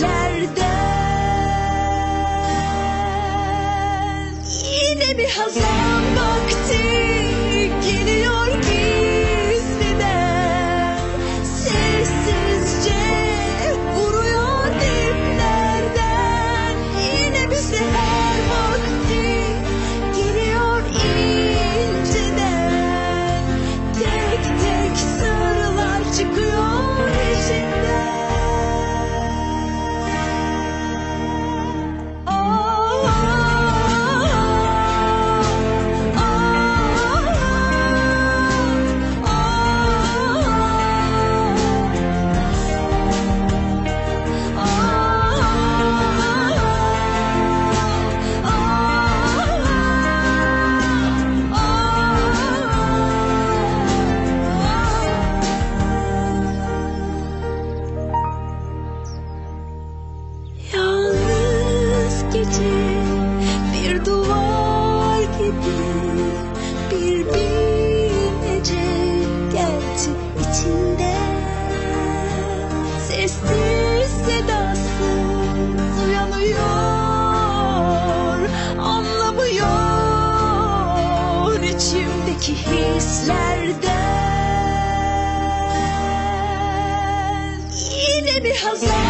gözlerden Yine bir hazan var. Hislerden Yine mi hazır